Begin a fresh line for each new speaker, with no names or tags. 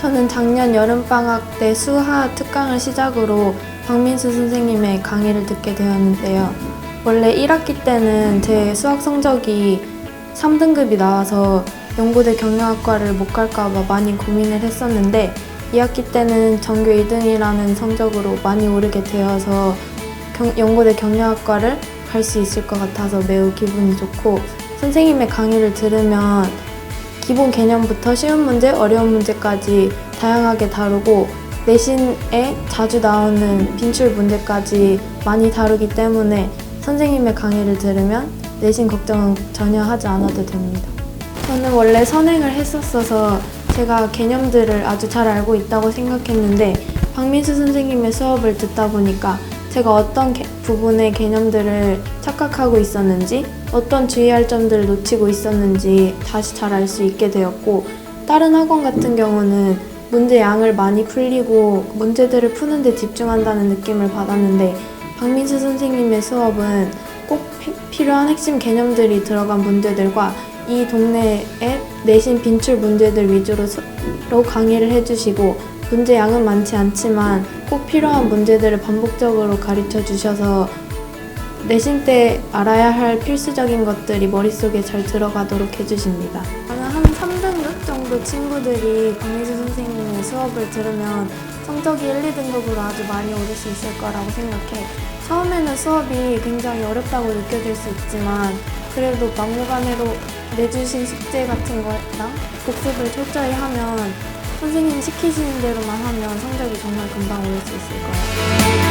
작년 여름방학 때 수하 특강을 시작으로 박민수 선생님의 강의를 듣게 되었는데요. 원래 1학기 때는 제 수학 성적이 3등급이 나와서 연고대 경영학과를 못 갈까봐 많이 고민을 했었는데 2학기 때는 전교 2등이라는 성적으로 많이 오르게 되어서 경- 연고대 경영학과를 갈 수 있을 것 같아서 매우 기분이 좋고 선생님의 강의를 들으면 기본 개념부터 쉬운 문제, 어려운 문제까지 다양하게 다루고 내신에 자주 나오는 빈출 문제까지 많이 다루기 때문에 선생님의 강의를 들으면 내신 걱정은 전혀 하지 않아도 됩니다. 저는 원래 선행을 했었어서 제가 개념들을 아주 잘 알고 있다고 생각했는데 박민수 선생님의 수업을 듣다 보니까 제가 어떤 개- 부분의 개념들을 착각하고 있었는지 어떤 주의할 점들을 놓치고 있었는지 다시 잘 알 수 있게 되었고 다른 학원 같은 경우는 문제 양을 많이 풀리고 문제들을 푸는데 집중한다는 느낌을 받았는데 박민수 선생님의 수업은 꼭 피- 필요한 핵심 개념들이 들어간 문제들과 이 동네의 내신 빈출 문제들 위주로 강의를 해주시고 문제 양은 많지 않지만 꼭 필요한 문제들을 반복적으로 가르쳐 주셔서 내신 때 알아야 할 필수적인 것들이 머릿속에 잘 들어가도록 해주십니다. 저는 한 3등급 정도 친구들이 박민수 선생님의 수업을 들으면 성적이 1, 2등급으로 아주 많이 오를 수 있을 거라고 생각해. 처음에는 수업이 굉장히 어렵다고 느껴질 수 있지만 그래도 막무가내로 내주신 숙제 같은 거랑 복습을 철저히 하면 선생님이 시키시는 대로만 하면 성적이 정말 금방 오를 수 있을 거예요.